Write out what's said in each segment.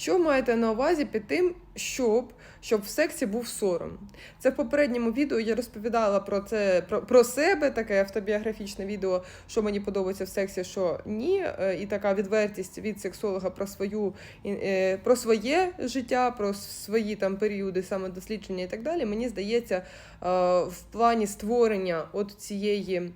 Що маєте на увазі під тим, щоб, щоб в сексі був сором? Це в попередньому відео я розповідала про це про, про себе, таке автобіографічне відео, що мені подобається в сексі, що ні. Е, І така відвертість від сексолога про свою е, про своє життя, про свої там періоди самодослідження і так далі. Мені здається, е, в плані створення от цієї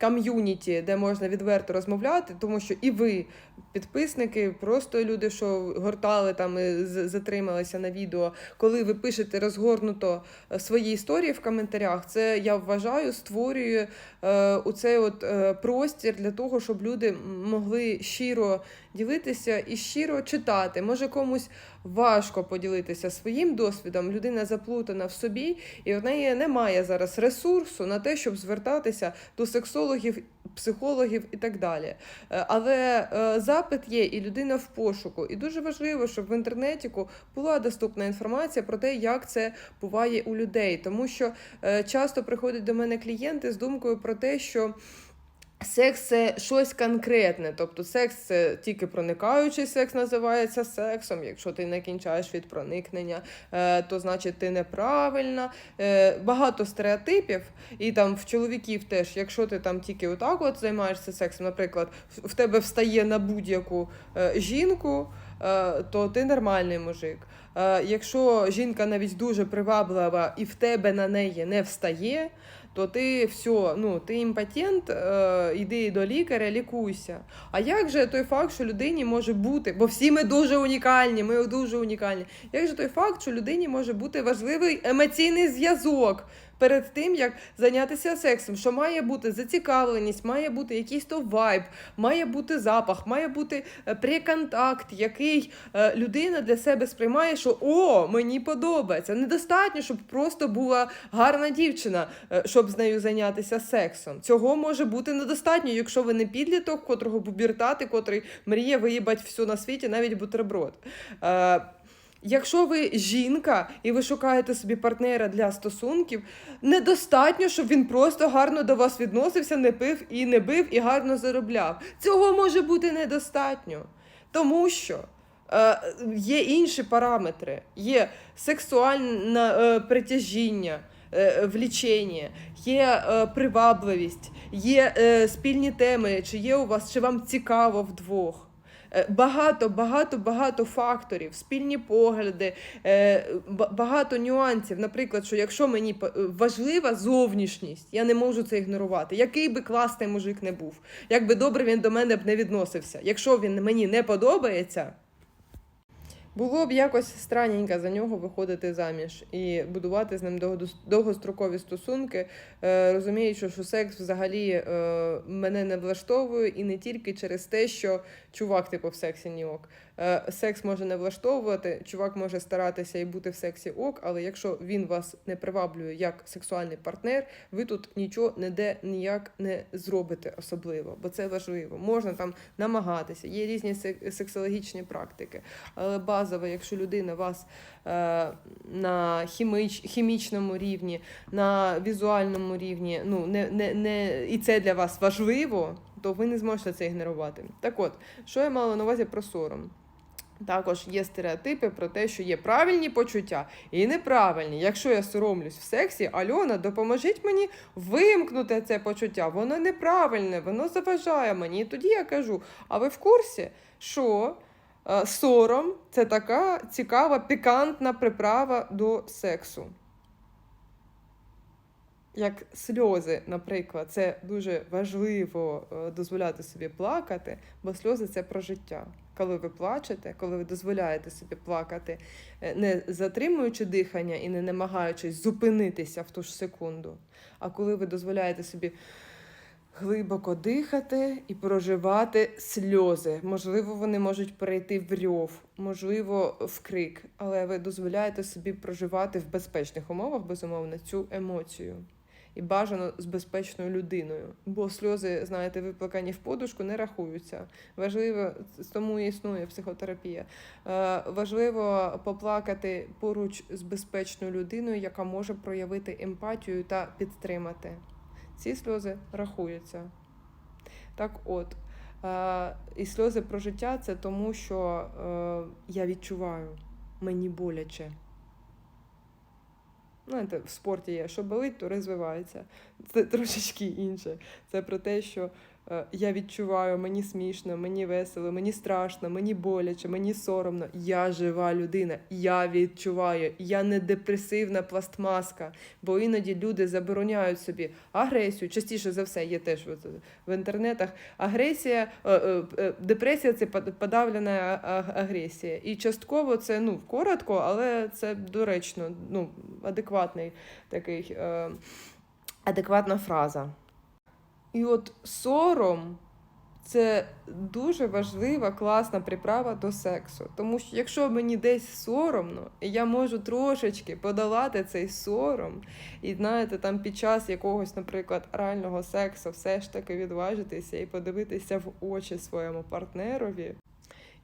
ком'юніті, де можна відверто розмовляти, тому що і ви, підписники, просто люди, що гортали там і затрималися на відео, коли ви пишете розгорнуто е, свої історії в коментарях, це я вважаю створює е, у цей от е, простір для того, щоб люди могли щиро ділитися і щиро читати. Може комусь важко поділитися своїм досвідом. Людина заплутана в собі, і в неї немає зараз ресурсу на те, щоб звертатися до сексологів, психологів і так далі. Е, Але е, запит є, і людина в пошуку. І дуже важливо, щоб в інтернеті була доступна інформація про те, як це буває у людей. Тому що е, часто приходять до мене клієнти з думкою про те, що. Секс це щось конкретне, тобто секс це тільки проникаючий секс називається сексом. Якщо ти не кінчаєш від проникнення, е, то значить ти неправильна. Е, Багато стереотипів, і там в чоловіків теж, якщо ти там тільки отак от займаєшся сексом, наприклад, в тебе встає на будь-яку е, жінку, то ти нормальний мужик. Якщо жінка навіть дуже приваблива і в тебе на неї не встає, то ти все, ну ти імпотент, е, йди до лікаря, лікуйся. А як же той факт, що людині може бути, бо всі ми дуже унікальні, ми дуже унікальні. Як же той факт, що людині може бути важливий емоційний зв'язок перед тим, як зайнятися сексом? Що має бути зацікавленість, має бути якийсь то вайб, має бути запах, має бути е, преконтакт, який е, людина для себе сприймає, що о, мені подобається. Недостатньо, щоб просто була гарна дівчина, е, щоб з нею зайнятися сексом. Цього може бути недостатньо, якщо ви не підліток, котрого пубертати, котрий мріє виїбать все на світі, навіть бутерброд. Якщо ви жінка і ви шукаєте собі партнера для стосунків, недостатньо, щоб він просто гарно до вас відносився, не пив і не бив і гарно заробляв. Цього може бути недостатньо, тому що е, є інші параметри, є сексуальне е, притяжіння. е, Влічення, є е, привабливість, є е, спільні теми, чи є у вас, чи вам цікаво вдвох. Е, Багато, багато, багато факторів, спільні погляди, е, багато нюансів. Наприклад, що якщо мені е, важлива зовнішність, я не можу це ігнорувати. Який би класний мужик не був, як би добре він до мене б не відносився. Якщо він мені не подобається, було б якось странненько за нього виходити заміж і будувати з ним довгострокові стосунки, розуміючи, що секс взагалі мене не влаштовує, і не тільки через те, що чувак, типу, в сексі ні ок. Е, секс може не влаштовувати, чувак може старатися і бути в сексі ок, але якщо він вас не приваблює як сексуальний партнер, ви тут нічого ніде ніяк не зробите особливо, бо це важливо. Можна там намагатися, є різні сексологічні практики, але базово, якщо людина вас е, на хіміч, хімічному рівні, на візуальному рівні, ну не, не, не і це для вас важливо, то ви не зможете це ігнорувати. Так от, що я мала на увазі про сором? Також є стереотипи про те, що є правильні почуття і неправильні. Якщо я соромлюсь в сексі, Альона, допоможіть мені вимкнути це почуття. Воно неправильне, воно заважає мені. І тоді я кажу: а ви в курсі, що е, сором це така цікава, пікантна приправа до сексу? Як сльози, наприклад, це дуже важливо е, дозволяти собі плакати, бо сльози це про життя. Коли ви плачете, коли ви дозволяєте собі плакати, е, не затримуючи дихання і не намагаючись зупинитися в ту ж секунду, а коли ви дозволяєте собі глибоко дихати і проживати сльози. Можливо, вони можуть перейти в рьов, можливо, в крик, але ви дозволяєте собі проживати в безпечних умовах, безумовно, цю емоцію. І бажано з безпечною людиною. Бо сльози, знаєте, виплакані в подушку не рахуються. Важливо, тому і існує психотерапія. Е, важливо поплакати поруч з безпечною людиною, яка може проявити емпатію та підтримати. Ці сльози рахуються. Так от, Е, і сльози про життя це тому, що е, я відчуваю, мені боляче. Знаєте, в спорті є, що болить, то розвивається. Це трошечки інше. Це про те, що я відчуваю, мені смішно, мені весело, мені страшно, мені боляче, мені соромно. Я жива людина, я відчуваю, я не депресивна пластмаска. Бо іноді люди забороняють собі агресію. Частіше за все, є теж в інтернетах. Агресія, е, е, е, депресія це под- подавлена агресія. І частково це ну коротко, але це доречно, ну адекватний такий. Е, адекватна фраза. І от сором це дуже важлива, класна приправа до сексу. Тому що якщо мені десь соромно, і я можу трошечки подолати цей сором, і знаєте, там під час якогось, наприклад, реального сексу все ж таки відважитися і подивитися в очі своєму партнерові.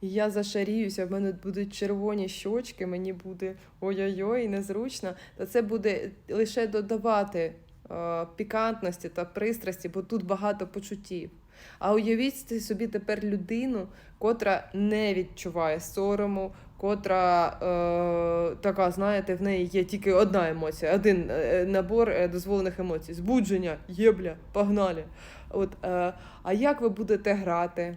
Я зашаріюся, в мене будуть червоні щочки, мені буде ой-ой-ой, незручно, то це буде лише додавати пікантності та пристрасті, бо тут багато почуттів. А уявіть собі тепер людину, котра не відчуває сорому, котра е, така, знаєте, в неї є тільки одна емоція, один е, набор е, дозволених емоцій: збудження, єбля, погнали. От, е, а як ви будете грати?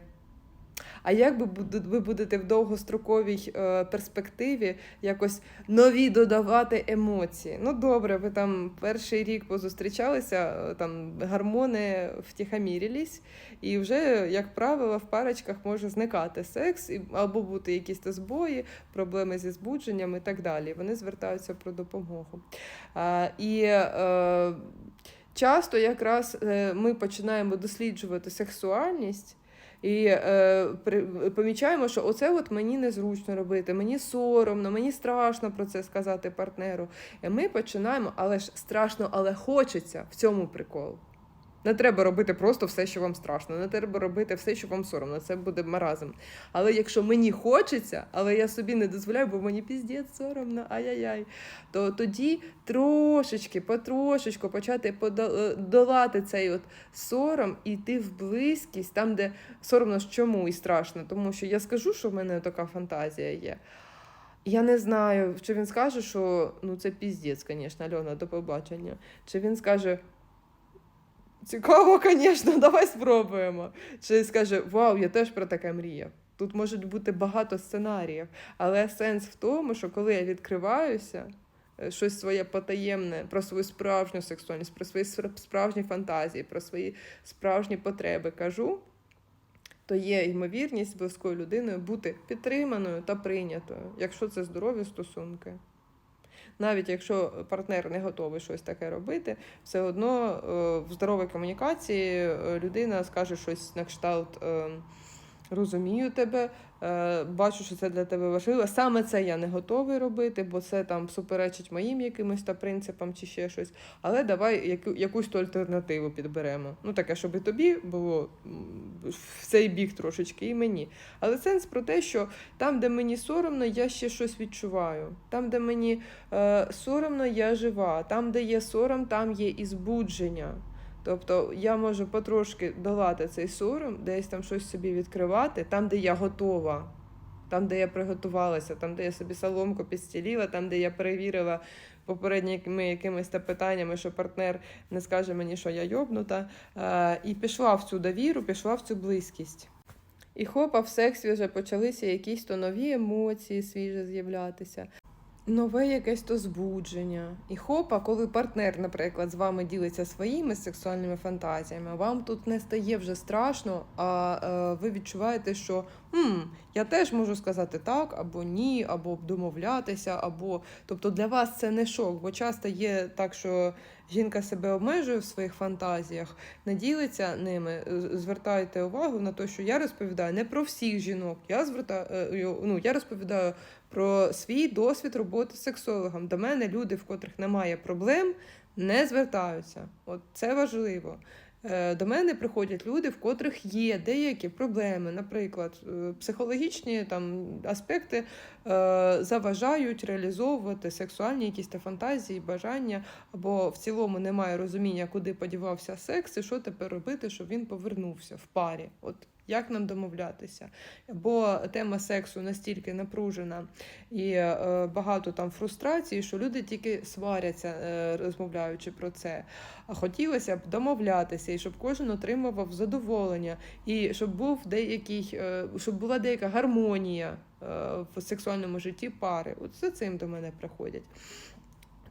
А як буде- ви будете в довгостроковій е, перспективі якось нові додавати емоції? Ну добре, ви там перший рік позустрічалися, е, там гормони втихомірились, і вже, як правило, в парочках може зникати секс, або бути якісь збої, проблеми зі збудженням і так далі. Вони звертаються про допомогу. А, і е, часто якраз е, ми починаємо досліджувати сексуальність. І е, помічаємо, що оце от мені незручно робити, мені соромно, мені страшно про це сказати партнеру. І ми починаємо, але ж страшно, але хочеться в цьому прикол. Не треба робити просто все, що вам страшно, не треба робити все, що вам соромно. Це буде маразм. Але якщо мені хочеться, але я собі не дозволяю, бо мені піздець соромно, ай-яй-яй, то тоді трошечки, потрошечку почати пода- долати цей от сором і йти в близькість, там, де соромно чому і страшно. Тому що я скажу, що в мене така фантазія є. Я не знаю, чи він скаже, що ну це піздець, звісно, Альона, до побачення. Чи він скаже. Цікаво, звісно, давай спробуємо. Чи скаже, вау, я теж про таке мріяв. Тут можуть бути багато сценаріїв, але сенс в тому, що коли я відкриваюся, е, щось своє потаємне про свою справжню сексуальність, про свої справжні фантазії, про свої справжні потреби кажу, то є ймовірність близькою людиною бути підтриманою та прийнятою, якщо це здорові стосунки. Навіть якщо партнер не готовий щось таке робити, все одно е, в здоровій комунікації е, людина скаже щось на кшталт. Розумію тебе, е, бачу, що це для тебе важливо. Саме це я не готовий робити, бо це там суперечить моїм якимось та принципам чи ще щось. Але давай яку, якусь то альтернативу підберемо. Ну таке, щоб і тобі було в цей біг трошечки, і мені. Але сенс про те, що там, де мені соромно, я ще щось відчуваю. Там, де мені е, соромно, я жива. Там, де є сором, там є і збудження. Тобто я можу потрошки долати цей сором, десь там щось собі відкривати, там, де я готова, там, де я приготувалася, там, де я собі соломку підстіліла, там, де я перевірила попередніми якимись та питаннями, що партнер не скаже мені, що я йобнута. Е, і пішла в цю довіру, пішла в цю близькість. І хопа, в сексі вже почалися якісь то нові емоції свіже з'являтися. Нове якесь то збудження. І хопа, коли партнер, наприклад, з вами ділиться своїми сексуальними фантазіями, вам тут не стає вже страшно, а е, ви відчуваєте, що «М, я теж можу сказати так, або ні, або домовлятися, або тобто для вас це не шок, бо часто є так, що жінка себе обмежує в своїх фантазіях, не ділиться ними. Звертайте увагу на те, що я розповідаю не про всіх жінок. Я звертаю е, ну, я розповідаю про свій досвід роботи з сексологом. До мене люди, в котрих немає проблем, не звертаються. От це важливо. Е, До мене приходять люди, в котрих є деякі проблеми, наприклад, е, психологічні там аспекти е, заважають реалізовувати сексуальні якісь та фантазії, бажання, або в цілому немає розуміння, куди подівався секс, і що тепер робити, щоб він повернувся в парі. От Як нам домовлятися? Бо тема сексу настільки напружена і е, багато там фрустрації, що люди тільки сваряться, е, розмовляючи про це. А хотілося б домовлятися, і щоб кожен отримував задоволення, і щоб був деякий, е, щоб була деяка гармонія в сексуальному житті пари. От за цим до мене приходять.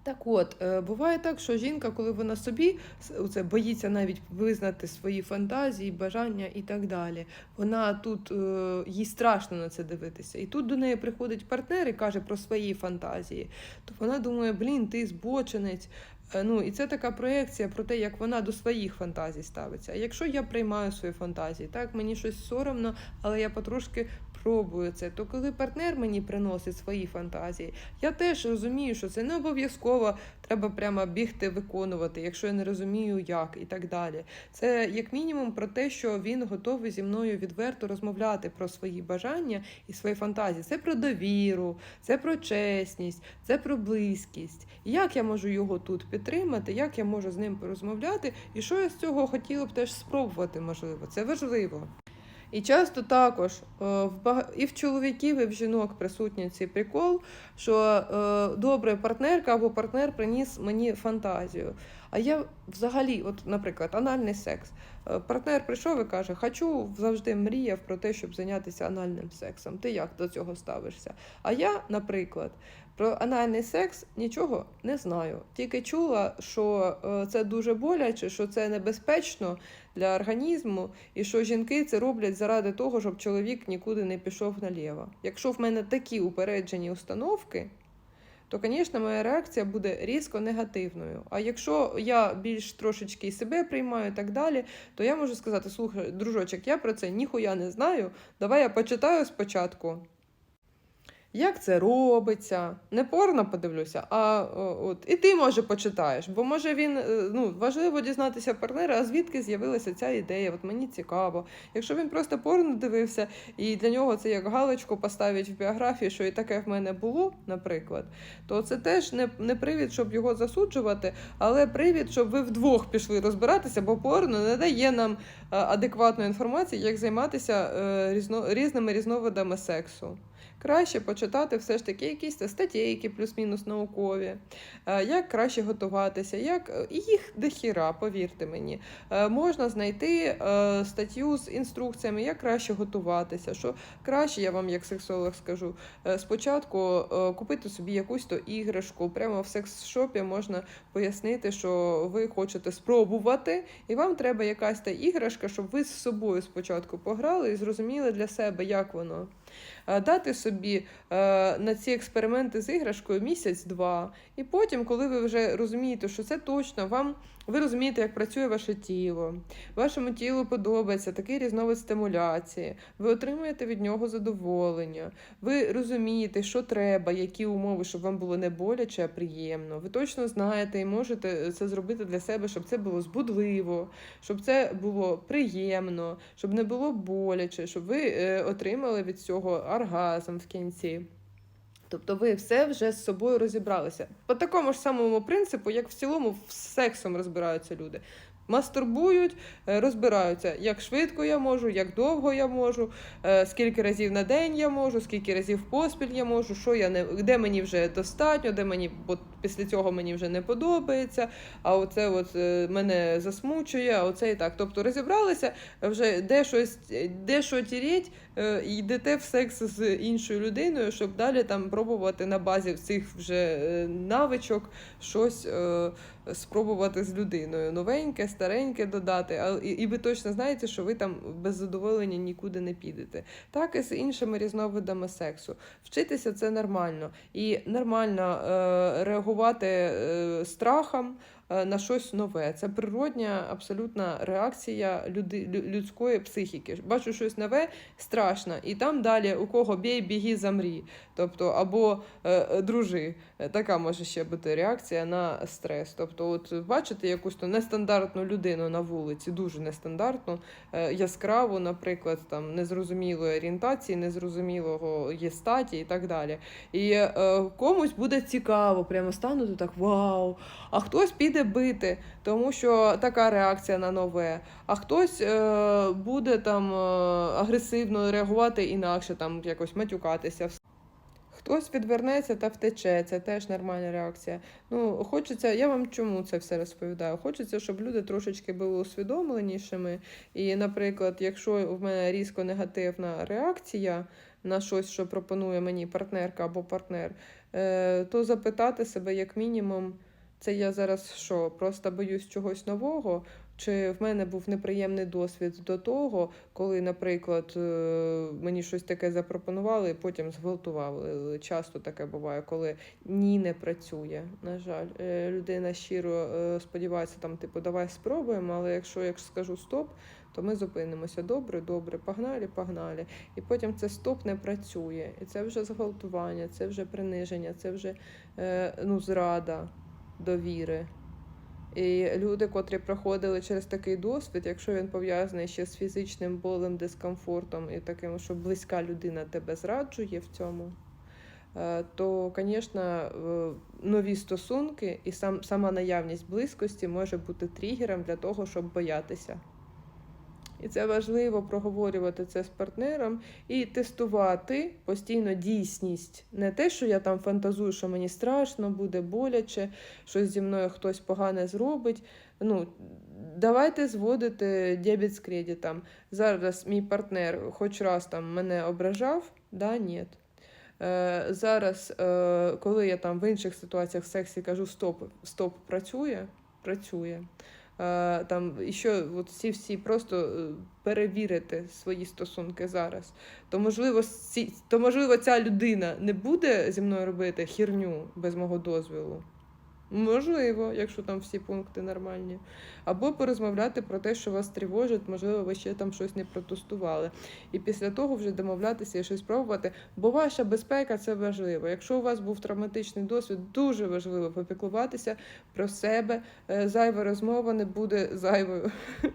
Так от, е, буває так, що жінка, коли вона собі оце, боїться навіть визнати свої фантазії, бажання і так далі. Вона тут е, їй страшно на це дивитися. І тут до неї приходить партнер і каже про свої фантазії. То вона думає, блін, ти збочинець. Е, Ну, і це така проекція про те, як вона до своїх фантазій ставиться. А якщо я приймаю свої фантазії, так мені щось соромно, але я потрошки пробую це, то коли партнер мені приносить свої фантазії, я теж розумію, що це не обов'язково треба прямо бігти виконувати, якщо я не розумію, як і так далі. Це як мінімум про те, що він готовий зі мною відверто розмовляти про свої бажання і свої фантазії. Це про довіру, це про чесність, це про близькість. Як я можу його тут підтримати, як я можу з ним порозмовляти, і що я з цього хотіла б теж спробувати, можливо. Це важливо. І часто також е, і в чоловіків, і в жінок присутній цей прикол, що е, добре, партнерка або партнер приніс мені фантазію. А я взагалі, от, наприклад, анальний секс. Е, Партнер прийшов і каже: Хочу завжди мріяв про те, щоб зайнятися анальним сексом. Ти як до цього ставишся? А я, наприклад, про анальний секс нічого не знаю. Тільки чула, що е, це дуже боляче, що це небезпечно для організму, і що жінки це роблять заради того, щоб чоловік нікуди не пішов наліво. Якщо в мене такі упереджені установки, то, звісно, моя реакція буде різко негативною. А якщо я більш трошечки себе приймаю і так далі, то я можу сказати: слухай, дружочок, я про це ніхуя не знаю. Давай я почитаю спочатку. Як це робиться? Не порно подивлюся, а от і ти може почитаєш, бо може він е, ну важливо дізнатися партнера, а звідки з'явилася ця ідея. От мені цікаво. Якщо він просто порно дивився, і для нього це як галочку поставить в біографії, що і таке в мене було, наприклад, то це теж не, не привід, щоб його засуджувати, але привід, щоб ви вдвох пішли розбиратися, бо порно не дає нам е, адекватної інформації, як займатися е, різно, різними різновидами сексу. Краще почитати все ж таки якісь статейки, плюс-мінус наукові, е, як краще готуватися, як е, їх дохіра, повірте мені. Е, Можна знайти статтю з інструкціями, як краще готуватися. Що краще, я вам як сексолог скажу, спочатку купити собі якусь то іграшку. Прямо в секс-шопі можна пояснити, що ви хочете спробувати, і вам треба якась та іграшка, щоб ви з собою спочатку пограли і зрозуміли для себе, як воно. Е, Дати собі е, на ці експерименти з іграшкою місяць-два. І потім, коли ви вже розумієте, що це точно, вам ви розумієте, як працює ваше тіло, вашому тілу подобається такий різновид стимуляції, ви отримуєте від нього задоволення, ви розумієте, що треба, які умови, щоб вам було не боляче, а приємно. Ви точно знаєте і можете це зробити для себе, щоб це було збудливо, щоб це було приємно, щоб не було боляче, щоб ви е, отримали від цього оргазм в кінці. Тобто ви все вже з собою розібралися. По такому ж самому принципу, як в цілому з сексом розбираються люди. Мастурбують, е, розбираються, як швидко я можу, як довго я можу, е, скільки разів на день я можу, скільки разів поспіль я можу, що я не де мені вже достатньо, де мені після цього мені вже не подобається. А оце от е, мене засмучує, а оце і так. Тобто розібралися вже де щось, де що тіріть, е, йдете в секс з іншою людиною, щоб далі там пробувати на базі цих вже е, навичок щось спробувати з людиною. Новеньке, стареньке додати, а і, ви точно знаєте, що ви там без задоволення нікуди не підете. Так і з іншими різновидами сексу. Вчитися це нормально. І нормально е, реагувати е, страхом на щось нове. Це природня абсолютна реакція люди, людської психіки. Бачу щось нове, страшно, і там далі у кого бій, біги, замрі. Тобто, або е, е, дружи. Е, Така може ще бути реакція на стрес. Тобто, от бачите якусь то нестандартну людину на вулиці, дуже нестандартну, е, яскраву, наприклад, там незрозумілої орієнтації, незрозумілого є статі і так далі. І е, комусь буде цікаво, прямо станути так вау. А хтось піде піде бити, тому що така реакція на нове. А хтось е, буде там е, агресивно реагувати інакше, там якось матюкатися. Хтось відвернеться та втече, це теж нормальна реакція. Ну, хочеться, я вам чому це все розповідаю? Хочеться, щоб люди трошечки були усвідомленішими. І, наприклад, якщо в мене різко негативна реакція на щось, що пропонує мені партнерка або партнер, е, то запитати себе як мінімум, це я зараз що, просто боюсь чогось нового, чи в мене був неприємний досвід до того, коли, наприклад, е, мені щось таке запропонували і потім зґвалтували. Часто таке буває, коли ні не працює. На жаль, Е, людина щиро е, сподівається, там, типу, давай спробуємо, але якщо я скажу стоп, то ми зупинимося. Добре, добре, погнали, погнали. І потім це стоп не працює. І це вже зґвалтування, це вже приниження, це вже ну, зрада довіри. І люди, котрі проходили через такий досвід, якщо він пов'язаний ще з фізичним болем, дискомфортом і таким, що близька людина тебе зраджує в цьому, е, то, звісно, е, нові стосунки і сам, сама наявність близькості може бути тригером для того, щоб боятися. І це важливо проговорювати це з партнером і тестувати постійно дійсність. Не те, що я там фантазую, що мені страшно, буде боляче, щось зі мною хтось погане зробить. Ну, давайте зводити дебіт з кредитом. Зараз мій партнер хоч раз там мене ображав, да, ні. Е, зараз, е, коли я там в інших ситуаціях в сексі кажу стоп, стоп, працює, працює. Е, там і що от всі всі просто е, перевірити свої стосунки зараз. То можливо, то можливо, ця людина не буде зі мною робити хірню без мого дозволу. Можливо, якщо там всі пункти нормальні. Або порозмовляти про те, що вас тривожить, можливо, ви ще там щось не протестували. І після того вже домовлятися і щось пробувати. Бо ваша безпека це важливо. Якщо у вас був травматичний досвід, дуже важливо попіклуватися про себе. Е, Зайва розмова не буде зайвою.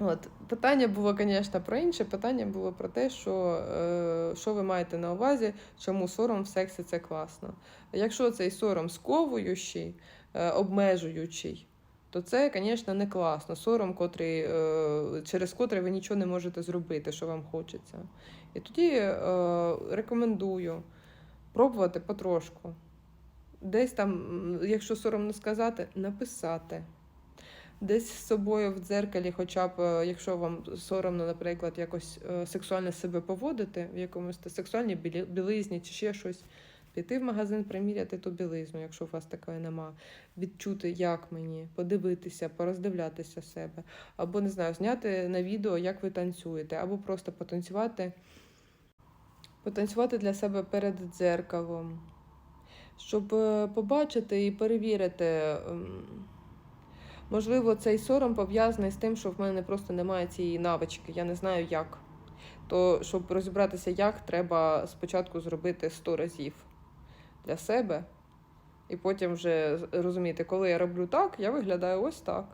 От питання було, звісно, про інше. Питання було про те, що, е, що ви маєте на увазі, чому сором в сексі це класно. Якщо цей сором сковуючий, е, обмежуючий, то це, звісно, не класно. Сором, котрий, е, через котрий ви нічого не можете зробити, що вам хочеться. І тоді е, рекомендую пробувати потрошку. Десь там, якщо соромно сказати, написати. Десь з собою в дзеркалі, хоча б, е, якщо вам соромно, наприклад, якось е, сексуально себе поводити, в якомусь сексуальній білизні чи ще щось, піти в магазин, приміряти ту білизну, якщо у вас такої нема, відчути, як мені, подивитися, пороздивлятися себе, або не знаю, зняти на відео, як ви танцюєте, або просто потанцювати, потанцювати для себе перед дзеркалом, щоб е, побачити і перевірити. Можливо, цей сором пов'язаний з тим, що в мене просто немає цієї навички, я не знаю як. То, щоб розібратися, як, треба спочатку зробити 100 разів для себе, і потім вже розуміти, коли я роблю так, я виглядаю ось так.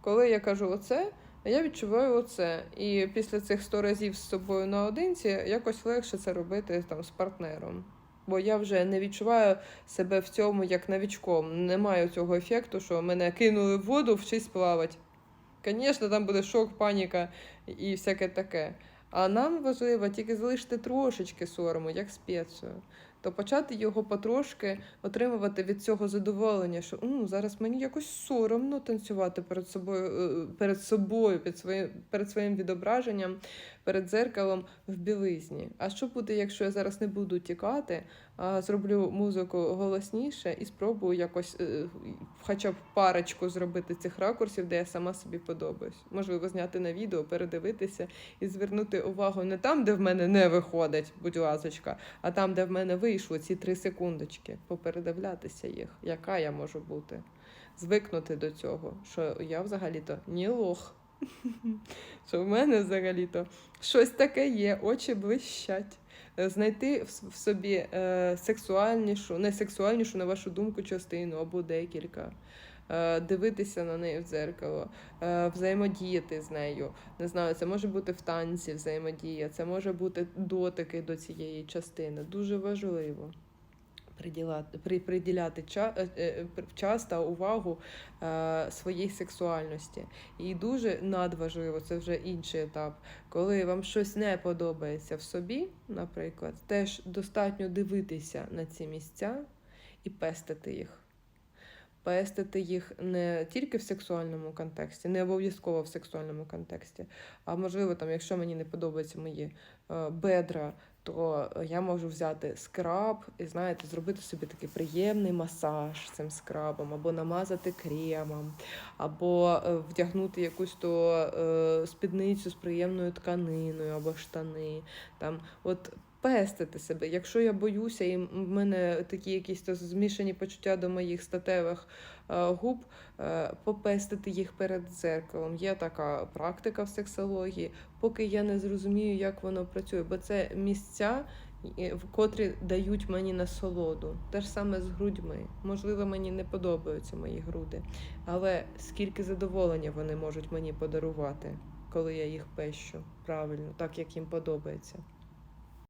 Коли я кажу оце, я відчуваю оце. І після цих 100 разів з собою наодинці якось легше це робити там з партнером. Бо я вже не відчуваю себе в цьому як новічком. Немає цього ефекту, що мене кинули в воду, вчись плавати. Звісно, там буде шок, паніка і всяке таке. А нам важливо тільки залишити трошечки сорому, як спецію. То почати його потрошки отримувати від цього задоволення, що «М, зараз мені якось соромно танцювати перед собою, е, перед собою, під своїм, перед своїм відображенням, перед дзеркалом в білизні. А що буде, якщо я зараз не буду тікати, а зроблю музику голосніше і спробую якось е, хоча б парочку зробити цих ракурсів, де я сама собі подобаюсь. Можливо, зняти на відео, передивитися і звернути увагу не там, де в мене не виходить, будь ласочка, а там, де в мене вийшло ці три секундочки, попередивлятися їх, яка я можу бути. Звикнути до цього, що я взагалі-то не лох. Що в мене взагалі-то щось таке є, очі блищать. Е, Знайти в собі е, сексуальнішу, не сексуальнішу, на вашу думку, частину або декілька. Е, Дивитися на неї в дзеркало, взаємодіяти з нею. Не знаю, це може бути в танці взаємодія, це може бути дотики до цієї частини. Дуже важливо. Приділяти, е, е, час та увагу е, своїй сексуальності. І дуже надважливо, це вже інший етап. Коли вам щось не подобається в собі, наприклад, теж достатньо дивитися на ці місця і пестити їх. Пестити їх не тільки в сексуальному контексті, не обов'язково в сексуальному контексті, а можливо, там, якщо мені не подобаються мої бедра, то я можу взяти скраб і знаєте, зробити собі такий приємний масаж цим скрабом, або намазати кремом, або е, вдягнути якусь то е, спідницю з приємною тканиною, або штани. Там, от пестити себе. Якщо я боюся, і в мене такі якісь то змішані почуття до моїх статевих е, губ, е, попестити їх перед дзеркалом. Є така практика в сексології, поки я не зрозумію, як воно працює, бо це місця. в котрі дають мені насолоду. Те ж саме з грудьми. Можливо, мені не подобаються мої груди, але скільки задоволення вони можуть мені подарувати, коли я їх пещу правильно, так як їм подобається.